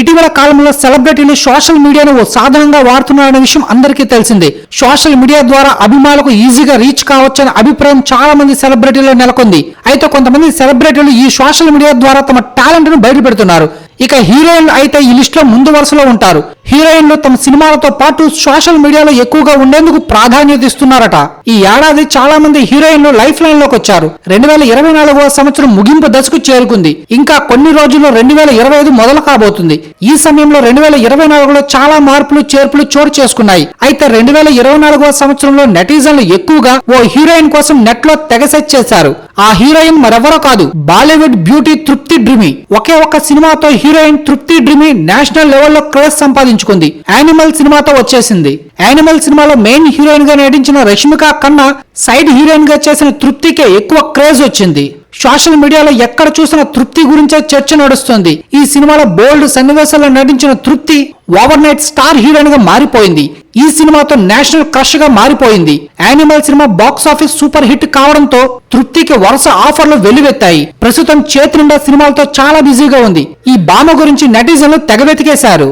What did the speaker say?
ఇటీవల కాలంలో సెలబ్రిటీలు సోషల్ మీడియాను ఓ సాధనంగా వాడుతున్నారనే విషయం అందరికీ తెలిసిందే. సోషల్ మీడియా ద్వారా అభిమానులకు ఈజీగా రీచ్ కావచ్చనే అభిప్రాయం చాలా మంది సెలబ్రిటీలో నెలకొంది. అయితే కొంతమంది సెలబ్రిటీలు ఈ సోషల్ మీడియా ద్వారా తమ టాలెంట్ను బయటపెడుతున్నారు. ఇక హీరోయిన్ అయితే ఈ లిస్ట్లో ముందు వరుసలో ఉంటారు. హీరోయిన్లు తమ సినిమాలతో పాటు సోషల్ మీడియాలో ఎక్కువగా ఉండేందుకు ప్రాధాన్యత ఇస్తున్నారట. ఈ ఏడాది చాలా మంది హీరోయిన్లు లైఫ్ లైన్లోకి వచ్చారు. రెండు వేల ఇరవై నాలుగవ సంవత్సరం ముగింపు దశకు చేరుకుంది. ఇంకా కొన్ని రోజుల్లో రెండు వేల ఇరవై ఐదు మొదలు కాబోతుంది. ఈ సమయంలో రెండు వేల ఇరవై నాలుగులో చాలా మార్పులు చేర్పులు చోటు చేసుకున్నాయి. అయితే రెండు వేల ఇరవై నాలుగవ సంవత్సరంలో నెటిజన్లు ఎక్కువగా ఓ హీరోయిన్ కోసం నెట్లో తెగ సెట్ చేశారు. ఆ హీరోయిన్ మరెవరో కాదు. బాలీవుడ్ బ్యూటీ తృప్తి డ్రిమి. ఒకే ఒక్క సినిమాతో హీరోయిన్ తృప్తి డ్రిమి నేషనల్ లెవెల్లో క్రేజ్ సంపాదించుకుంది. యానిమల్ సినిమాతో వచ్చేసింది. యానిమల్ సినిమాలో మెయిన్ హీరోయిన్గా నటించిన రష్మిక కన్నా సైడ్ హీరోయిన్గా చేసిన తృప్తికే ఎక్కువ క్రేజ్ వచ్చింది. సోషల్ మీడియాలో ఎక్కడ చూసిన తృప్తి గురించే చర్చ నడుస్తుంది. ఈ సినిమాలో బోల్డ్ సన్నివేశాల్లో నటించిన తృప్తి ఓవర్ నైట్ స్టార్ హీరోయిన్గా మారిపోయింది. ఈ సినిమాతో నేషనల్ క్రష్గా మారిపోయింది. Animal cinema box office super hit కావడంతో తృప్తికి వరుస ఆఫర్లు వెల్లువెత్తాయి. ప్రస్తుతం చేతి నిండా సినిమాలతో చాలా బిజీగా ఉంది. ఈ బామ గురించి నెటిజన్లు తెగవెతికేశారు